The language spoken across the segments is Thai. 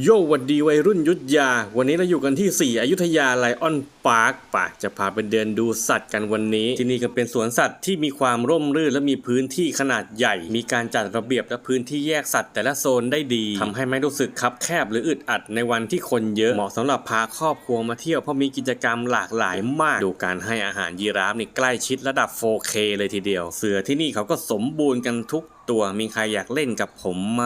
โยวัดดีวัยรุ่นยุทธยา วันนี้เราอยู่กันที่ 4 อยุธยาไลออนพาร์คป่ะจะพาไปเดินดูสัตว์กันวันนี้ ที่นี่ก็เป็นสวนสัตว์ที่มีความร่มรื่นและมีพื้นที่ขนาดใหญ่ มีการจัดระเบียบและพื้นที่แยกสัตว์แต่ละโซนได้ดีทำให้ไม่รู้สึกคับแคบหรืออึดอัดในวันที่คนเยอะเหมาะสำหรับพาครอบครัวมาเที่ยวเพราะมีกิจกรรมหลากหลายมาก ดูการให้อาหารยีราฟนี่ใกล้ชิดระดับ 4K เลยทีเดียว เสือที่นี่เขาก็สมบูรณ์กันทุกตัวมีใครอยากเล่นกับผมไหม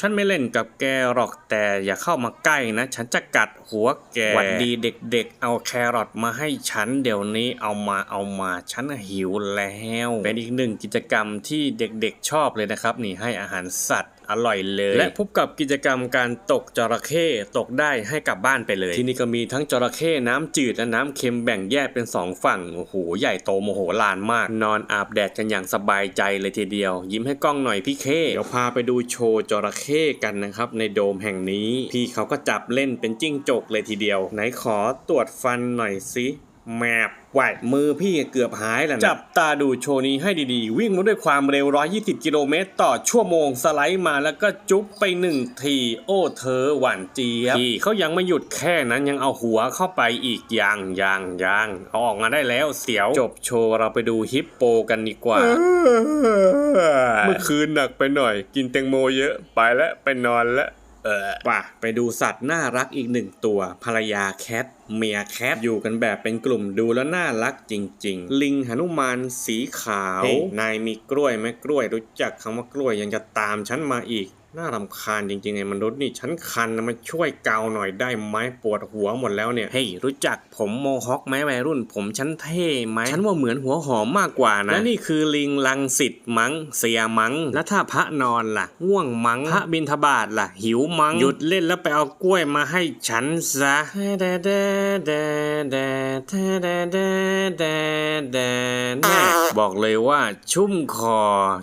ฉันไม่เล่นกับแกหรอกแต่อย่าเข้ามาใกล้นะ ฉันจะกัดหัวแกหวัดดีเด็กๆ เอาแครอทมาให้ฉันเดี๋ยวนี้เอามาเอามาฉันหิวแล้ว เป็นอีกหนึ่งกิจกรรมที่เด็กๆชอบเลยนะครับ นี่ให้อาหารสัตว์ อร่อยเลย และพบกับกิจกรรมการตกจระเข้ตกได้ให้กลับบ้านไปเลย ที่นี่ก็มีทั้งจระเข้น้ำจืดและน้ำเค็มแบ่งแยกเป็นสองฝั่งโอ้โหใหญ่โตโมโหลานมาก นอนอาบแดดกันอย่างสบายใจเลยทีเดียว ยิ้มให้กล้องหน่อยพี่เคเดี๋ยวพาไปดูโชว์จระเข้กันนะครับในโดมแห่งนี้ พี่เขาก็จับเล่นเป็นจิ้งจกเลยทีเดียว ไหนขอตรวจฟันหน่อยสิ แมบไหวมือพี่เกือบหายแล้วนะจับตาดูโชว์นี้ให้ดีๆ วิ่งมาด้วยความเร็ว 120 กิโลเมตร ต่อชั่วโมงสไลด์มาแล้วก็จุ๊บไปหนึ่งที โอ้เธอหวานเจี๊ยบพี่เขายังไม่หยุดแค่นั้นยังเอาหัวเข้าไปอีกอย่างอย่างอย่างเอาออกมาได้แล้วเสียวจบโชว์เราไปดูฮิปโปกันดีกว่า เมื่อคืนหนักไปหน่อย กินแตงโมเยอะไปแล้วไปนอนแล้ว เออป่ะไปดูสัตว์น่ารักอีกหนึ่งตัว ภรรยาแคทเมียแคทอยู่กันแบบเป็นกลุ่มดูแล้วน่ารักจริง ๆ ลิงหนุมานสีขาวเนายมีกล้วยไหมกล้วยรู้จักคำว่ากล้วยยังจะตามฉันมาอีก น่ารำคาญจริงๆไอ้มนุษย์นี่ฉันคันนะมาช่วยเกาหน่อยได้ไหมปวดหัวหมดแล้วเนี่ยเฮ้ยรู้จักผมโมฮอคไหมวัยรุ่น ผมฉันเท่ไหมฉันว่าเหมือนหัวหอมมากกว่านะและนี่คือลิงลังสิตมังเสียมังแล้วถ้าพระนอนล่ะง่วงมังพระบินทบาทล่ะ หิวมังหยุดเล่นแล้วไปเอากล้วยมาให้ฉันซะแดแดแดแดแดแดแดแดแดแน่บอกเลยว่าชุ่มคอ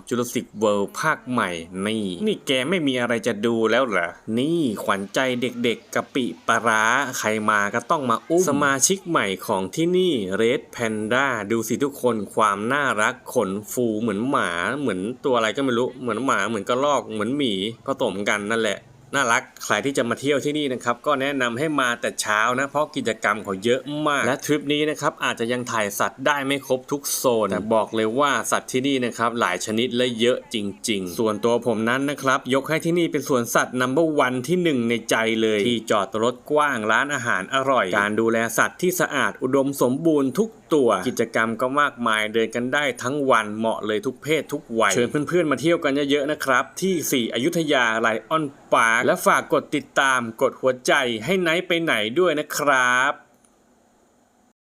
จุลศิกเวิลด์ภาคใหม่นี่นี่แกไม่มีอะไรจะดูแล้วเหรอ นี่ขวัญใจเด็กๆกะปิปลาร้าใครมาก็ต้องมาอุ้ม สมาชิกใหม่ของที่นี่เรดแพนด้าดูสิทุกคนความน่ารักขนฟูเหมือนหมาเหมือนตัวอะไรก็ไม่รู้เหมือนหมาเหมือนกระรอกเหมือนหมีผสมกันนั่นแหละ น่ารักใครที่จะมาเที่ยวที่นี่นะครับก็แนะนำให้มาแต่เช้านะเพราะกิจกรรมเขาเยอะมาก และทริปนี้นะครับอาจจะยังถ่ายสัตว์ได้ไม่ครบทุกโซนแต่บอกเลยว่าสัตว์ที่นี่นะครับหลายชนิดและเยอะจริง ๆ ส่วนตัวผมนั้นนะครับยกให้ที่นี่เป็นสวนสัตว์นัมเบอร์วันที่หนึ่งในใจเลย ที่จอดรถกว้างร้านอาหารอร่อย การดูแลสัตว์ที่สะอาดอุดมสมบูรณ์ทุกตัว กิจกรรมก็มากมายเดินกันได้ทั้งวันเหมาะเลยทุกเพศทุกวัย เชิญเพื่อนๆมาเที่ยวกันเยอะๆนะครับ ที่ 4 อยุธยาไลออนปาร์คและฝากกดติดตามกดหัวใจให้ไนท์ไปไหนด้วยนะครับ